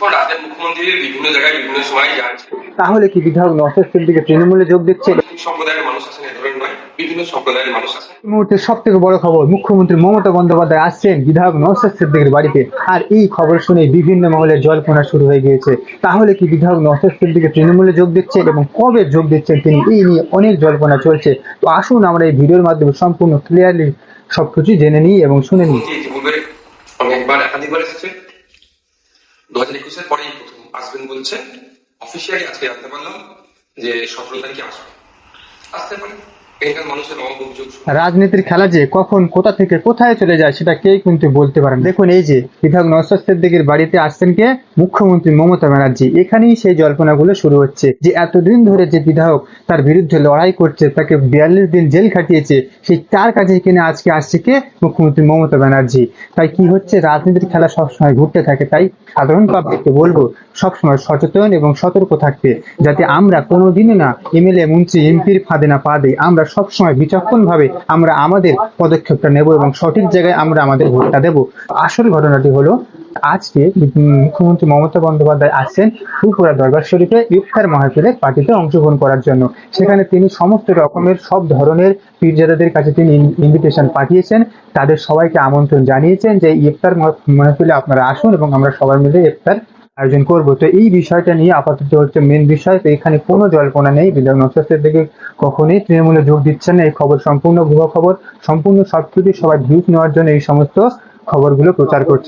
পর রাজ্যের মুখ্যমন্ত্রীর বিভিন্ন জায়গায় বিভিন্ন সময় যাচ্ছে তাহলে কি বিধায়ক নওশাদ সিদ্দিকী তৃণমূলে যোগ দিচ্ছে সম্প্রদায়ের মানুষ আছেন এ ধরনের নয় বিভিন্ন সম্প্রদায়ের মানুষ আছেন। এই মুহূর্তে সব থেকে বড় খবর মুখ্যমন্ত্রী মমতা বন্দ্যোপাধ্যায় আসছেন বিধায়ক নওশাদ সিদ্দিকের বাড়িতে। আর এই খবর শুনে বিভিন্ন মহলে জল্পনা শুরু হয়ে গিয়েছে। তাহলে কি বিধায়ক নওশাদ সিদ্দিকী তৃণমূলে যোগ দিচ্ছেন এবং কবে যোগ দিচ্ছেন তিনি? এই নিয়ে অনেক জল্পনা চলছে। তো আসুন আমরা এই ভিডিওর মাধ্যমে সম্পূর্ণ ক্লিয়ারলি সবকিছু জেনে নিই এবং শুনে নিই। অনেকবার একাধিকবার এসেছে। দু হাজার একুশের পরেই প্রথম আসবেন বলছে। অফিসিয়ালি আজকে জানতে পারলাম যে সতেরো তারিখে আসবে। আসতে পারে। রাজনীতির খেলা যে কখন, কোথা থেকে, কোথায় চলে যায়, সেটা কেউ কিন্তু বলতে পারেন দেখুন, এই যে বিধায়ক নওশাদ সিদ্দিকীর বাড়িতে আসছেন কে? মুখ্যমন্ত্রী মমতা ব্যানার্জি। এখানেই সেই জল্পনাগুলো শুরু হচ্ছে যে এতদিন ধরে যে বিধায়ক তার বিরুদ্ধে লড়াই করছে, তাকে বিয়াল্লিশ দিন জেল খাটিয়েছে, সেই তার কাছে কিনে আজকে আসছে কে? মুখ্যমন্ত্রী মমতা ব্যানার্জি। তাই কি হচ্ছে? রাজনীতির খেলা সবসময় ঘুরতে থাকে, তাই সাধারণ পাবলিককে বলব, সবসময় সচেতন এবং সতর্ক থাকতে, যাতে আমরা কোনোদিনই না এমএলএ, মন্ত্রী, এমপির ফাঁদে না পা দিই। আমরা সবসময় বিচক্ষণ ভাবে আমরা আমাদের পদক্ষেপটা নেব এবং সঠিক জায়গায় আমরা আমাদের ভোটটা দেব। আসল ঘটনাটি হলো, আজকে মুখ্যমন্ত্রী মমতা বন্দ্যোপাধ্যায় আসছেন ত্রিপুরা দরবার শরীফে ইফতার মাহফিলে পার্টিতে অংশগ্রহণ করার জন্য। সেখানে তিনি সমস্ত রকমের সব ধরনের পীরজাদাদের কাছে তিনি ইনভিটেশন পাঠিয়েছেন। তাদের সবাইকে আমন্ত্রণ জানিয়েছেন যে ইফতার মাহ- মাহফিলে আপনারা আসুন এবং আমরা সবাই মিলে ইফতার আয়োজন করব। তো এই বিষয়টা নিয়ে আপাতত হচ্ছে মেন বিষয়। তো এখানে কোনো জল্পনা নেই। বিধায়ক নকশাসের দিকে কখনোই তৃণমূলে যোগ দিচ্ছেন না। এই খবর সম্পূর্ণ ভুয়া খবর। সম্পূর্ণ সবকিছু সবাই ভিউজ নেওয়ার জন্য এই সমস্ত খবরগুলো প্রচার করছে।